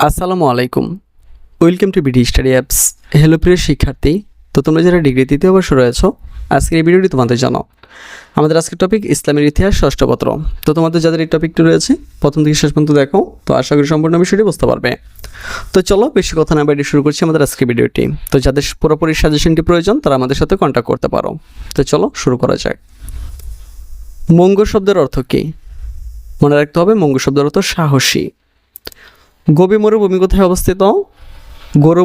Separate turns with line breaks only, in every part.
আসসালামু আলাইকুম। Welcome to BD study apps. Hello প্রিয় শিক্ষার্থী, তো তোমরা যারা ডিগ্রি তৃতীয় বর্ষ রয়েছো, আজকের এই ভিডিওটি তোমাদের জানো আমাদের আজকের টপিক ইসলামের ইতিহাস ষষ্ঠ পত্র। তো তোমাদের যাদের এই টপিকটি রয়েছে, প্রথম থেকে শেষ পর্যন্ত দেখো, তো আশা করি সম্পূর্ণ বিষয়টি বুঝতে পারবে। তো চলো, বেশি কথা না বাইরে শুরু করছি আমাদের আজকের ভিডিওটি। তো যাদের পুরোপুরি সাজেশনটি প্রয়োজন, তারা আমাদের সাথে কন্ট্যাক্ট করতে পারো। তো চলো, শুরু করা যাক। মঙ্গ শব্দের অর্থ কী? মনে রাখতে হবে মঙ্গ শব্দের অর্থ সাহসী। গোবি মরুভূমি কোথায় অবস্থিত? গরু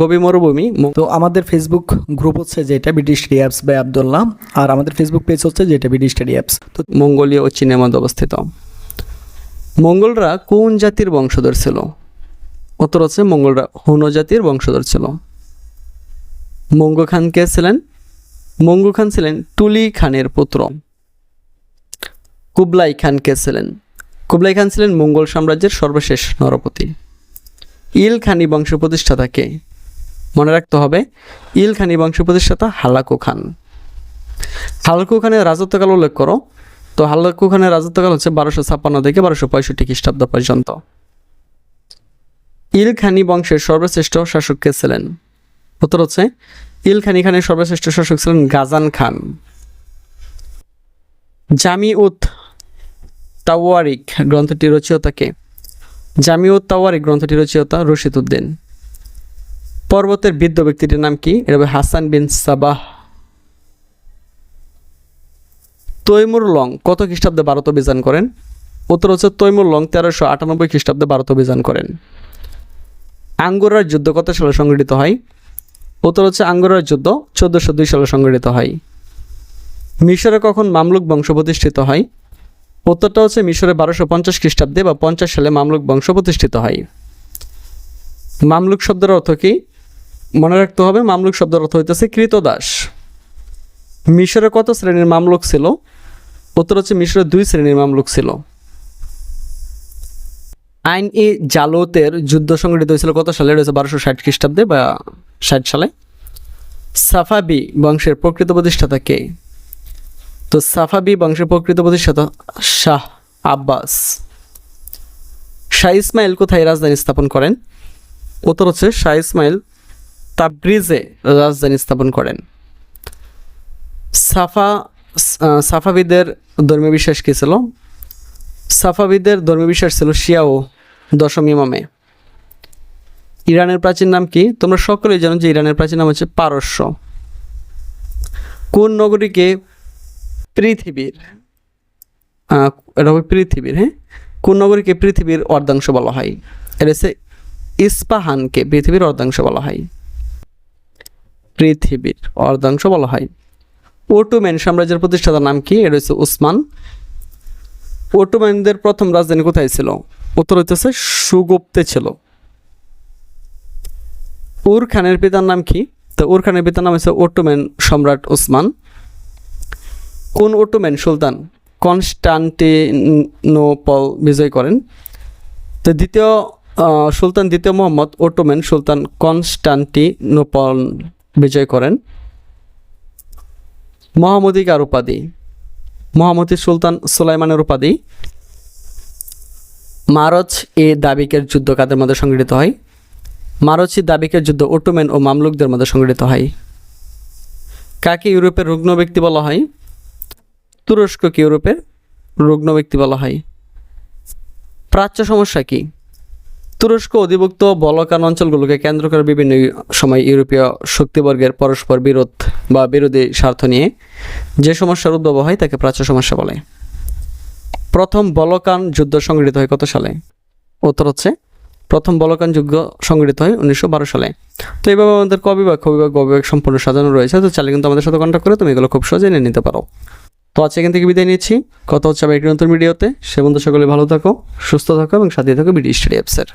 গোবি মরুভূমি।
তো আমাদের ফেসবুক গ্রুপ হচ্ছে যেটা BD study apps by Abdullah আর আমাদের ফেসবুক পেজ হচ্ছে যেটা বিডি স্টাডি অ্যাপস
তো মঙ্গোলীয় ও চীনের মধ্যে অবস্থিত। মঙ্গলরা কোন জাতির বংশধর ছিল? উত্তর হচ্ছে মঙ্গলরা হুনো জাতির বংশধর ছিল। মঙ্গ খান কে ছিলেন? মঙ্গ খান ছিলেন টুলি খানের পুত্র। কুবলাই খান কে ছিলেন? কুবলাই খান ছিলেন মঙ্গল সাম্রাজ্যের সর্বশেষ নরপতি। ইল খানি বংশ প্রতিষ্ঠাতা কে? মনে রাখতে হবে, ইল খানি বংশ প্রতিষ্ঠাতা হালাকু খান। হালাকু খানের রাজত্বকাল উল্লেখ করো। তো হালাকু খানের রাজত্বকাল হচ্ছে বারোশো ছাপ্পান্ন থেকে বারোশো পঁয়ষট্টি খ্রিস্টাব্দ পর্যন্ত। ইলখানি বংশের সর্বশ্রেষ্ঠ শাসক কে ছিলেন? উত্তর হচ্ছে ইলখানি খানের সর্বশ্রেষ্ঠ শাসক ছিলেন গাজান খান। জামি উত তাওয়ারিক গ্রন্থটি রচয়িতা কে জামি তাওয়ারিক গ্রন্থটি রচয়িতা রশিদ উদ্দিন। পর্বতের বৃদ্ধ ব্যক্তিটির নাম কি? এটা Hassan bin Sabbah. Timur Lang কত খ্রিস্টাব্দে ভারত অভিযান করেন? উত্তর হচ্ছে তৈমুর লং তেরোশো আটানব্বই খ্রিস্টাব্দে ভারত অভিযান করেন। আঙ্গুরার যুদ্ধ কত সালে সংগঠিত হয়? উত্তর হচ্ছে আঙ্গুরার যুদ্ধ চোদ্দোশো দুই সালে সংগঠিত হয়। মিশরে কখন মামলুক বংশ প্রতিষ্ঠিত হয়? উত্তরটা হচ্ছে মিশরে বারোশো পঞ্চাশ খ্রিস্টাব্দে বা পঞ্চাশ সালে মামলুক বংশ প্রতিষ্ঠিত হয়। মামলুক শব্দের অর্থ কি? মনে রাখতে হবে, মামলুক শব্দের অর্থ হইতেছে কৃতদাস। মিশরে কত শ্রেণির মামলুক ছিল? উত্তর হচ্ছে মিশরে দুই শ্রেণির মামলুক ছিল। আইন ই জালোতের যুদ্ধ সংগঠিত হয়েছিল কত সালে? রয়েছে বারোশো ষাট খ্রিস্টাব্দে বা ষাট সালে। সাফাবি বংশের প্রকৃত প্রতিষ্ঠাতা কে? তো সাফাবি বংশের প্রকৃত প্রতিষ্ঠাতা শাহ আব্বাস। শাহ ইসমাইল কোথায় রাজধানী স্থাপন করেন? উত্তর হচ্ছে শাহ ইসমাইল তাবরিজে রাজধানী স্থাপন করেন। সাফা সাফাবিদের ধর্মীয় বিশ্বাস কী ছিল? সাফাবিদের ধর্মীয় বিশ্বাস ছিল শিয়া ও দশম ইমামে। ইরানের প্রাচীন নাম কি? তোমরা সকলেই জানো যে ইরানের প্রাচীন নাম হচ্ছে পারস্য। কোন নগরীকে পৃথিবীর এটা হবে পৃথিবীর হ্যাঁ? কোন নগরীকে পৃথিবীর অর্ধাংশ বলা হয়? এটা হচ্ছে ইস্পাহানকে পৃথিবীর অর্ধাংশ বলা হয়। পৃথিবীর অর্ধাংশ বলা হয়। ওটোম্যান সাম্রাজ্যের প্রতিষ্ঠাতার নাম কি? এটা হচ্ছে উসমান। ওটোম্যানদের প্রথম রাজধানী কোথায় ছিল? উত্তর হচ্ছে সুগুপ্তে ছিল। উর খানের পিতার নাম কি? তো উর খানের পিতার নাম হচ্ছে ওটোম্যান সম্রাট উসমান। কোন ওটোম্যান সুলতান? কনস্টান্টিনোপল বিজয় করেন। তো দ্বিতীয় সুলতান দ্বিতীয় মোহাম্মদ ওটোম্যান সুলতান কনস্টান্টিনোপল বিজয় করেন। মহামতিকার উপাধি? মহামতি সুলতান সুলাইমানের উপাধি। মারচ এ দাবিকের যুদ্ধ কাদের মধ্যে সংগঠিত হয়? মারচি দাবিকের যুদ্ধ ওটোম্যান ও মামলুকদের মধ্যে সংগঠিত হয়। কাকে ইউরোপের রুগ্ন ব্যক্তি বলা হয়? তুরস্ককে ইউরোপের রুগ্ন ব্যক্তি বলা হয়? প্রাচ্য সমস্যা কি? তুরস্ক অধিভুক্ত বলকান অঞ্চলগুলোকে কেন্দ্র করে বিভিন্ন সময় ইউরোপীয় শক্তিবর্গের পরস্পর বিরোধ বা বিরোধী স্বার্থ নিয়ে যে সমস্যার উদ্ভব হয় তাকে প্রাচ্য সমস্যা বলে। প্রথম বলকান যুদ্ধ সংগঠিত হয় কত সালে? উত্তর হচ্ছে, প্রথম বলকান যুদ্ধ সংগঠিত হয় উনিশশো বারো সালে। তো এইভাবে আমাদের কবিভাগ কবিভাগ গবিভাগ সম্পূর্ণ সাজানো রয়েছে। তো চাইলে কিন্তু আমাদের সাথে কন্ট্যাক্ট করে তুমি এগুলো খুব সহজে নিয়ে নিতে পারো। তো আজকে এখান থেকে বিদায় নিচ্ছি। কথা হচ্ছে আবার একটি নতুন ভিডিওতে। সে বন্ধু সকলে ভালো থাকো, সুস্থ থাকো এবং সাথে থাকো বিডি স্টাডি অ্যাপসের।